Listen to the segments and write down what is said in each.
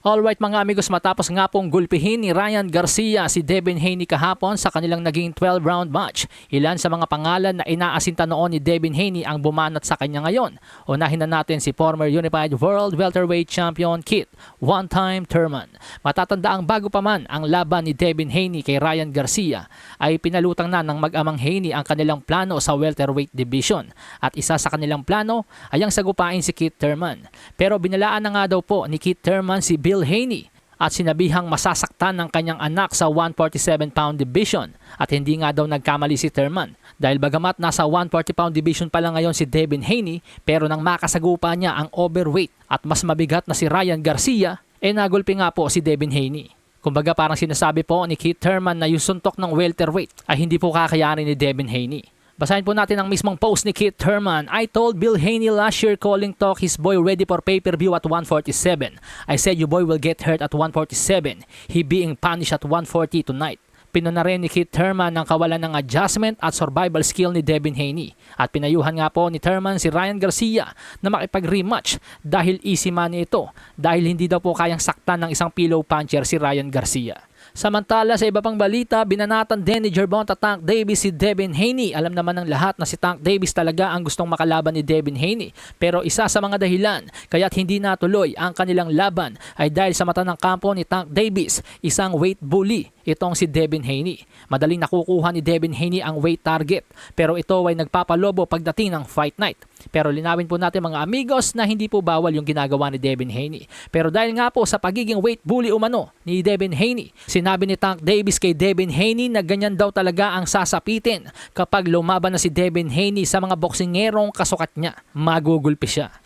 Alright mga amigos, matapos nga pong gulpihin ni Ryan Garcia si Devin Haney kahapon sa kanilang naging 12-round match. Ilan sa mga pangalan na inaasinta noon ni Devin Haney ang bumanat sa kanya ngayon. Unahin na natin si former Unified World Welterweight Champion Kit, one-time Thurman. Matatanda ang bago pa man ang laban ni Devin Haney kay Ryan Garcia ay pinalutang na ng mag-amang Haney ang kanilang plano sa welterweight division. At isa sa kanilang plano ay ang sagupain si Kit Thurman. Pero binalaan na nga daw po ni Kit Thurman si Bill Haney at sinabihang masasaktan ng kanyang anak sa 147-pound division at hindi nga daw nagkamali si Thurman dahil bagamat nasa 140-pound division pa lang ngayon si Devin Haney pero nang makasagupa niya ang overweight at mas mabigat na si Ryan Garcia, eh nagulpi nga po si Devin Haney. Kumbaga parang sinasabi po ni Keith Thurman na yung suntok ng welterweight ay hindi po kakayanin ni Devin Haney. Basahin po natin ang mismong post ni Keith Thurman. I told Bill Haney last year calling talk his boy ready for pay-per-view at 147. I said your boy will get hurt at 147. He being punished at 140 tonight. Pino na rin ni Keith Thurman ang kawalan ng adjustment at survival skill ni Devin Haney. At pinayuhan nga po ni Thurman si Ryan Garcia na makipag-rematch dahil easy money ito dahil hindi daw po kayang saktan ng isang pillow puncher si Ryan Garcia. Samantala sa iba pang balita, binanatan din ni Gervonta Tank Davis si Devin Haney. Alam naman ng lahat na si Tank Davis talaga ang gustong makalaban ni Devin Haney. Pero isa sa mga dahilan kaya't hindi natuloy ang kanilang laban ay dahil sa mata ng kampo ni Tank Davis, isang weight bully itong si Devin Haney. Madaling nakukuha ni Devin Haney ang weight target pero ito ay nagpapalobo pagdating ng fight night. Pero linawin po natin mga amigos na hindi po bawal yung ginagawa ni Devin Haney. Pero dahil nga po sa pagiging weight bully umano ni Devin Haney, sinabi ni Tank Davis kay Devin Haney na ganyan daw talaga ang sasapitin kapag lumaban na si Devin Haney sa mga boksingerong kasukat niya. Magugulpi siya.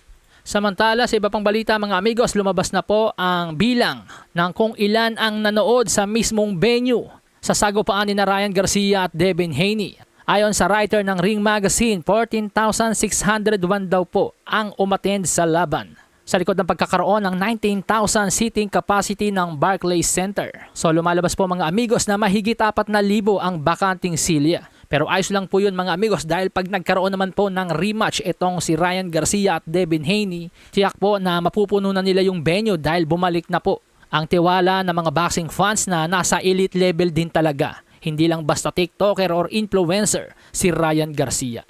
Samantala sa iba pang balita mga amigos, lumabas na po ang bilang ng kung ilan ang nanood sa mismong venue sa sagupaan ni Ryan Garcia at Devin Haney. Ayon sa writer ng Ring Magazine, 14,601 daw po ang umattend sa laban sa likod ng pagkakaroon ng 19,000 seating capacity ng Barclays Center. So lumalabas po mga amigos na mahigit 4,000 ang bakanting silya. Pero ayos lang po yun mga amigos dahil pag nagkaroon naman po ng rematch itong si Ryan Garcia at Devin Haney, tiyak po na mapupuno na nila yung venue dahil bumalik na po ang tiwala ng mga boxing fans na nasa elite level din talaga. Hindi lang basta TikToker or influencer si Ryan Garcia.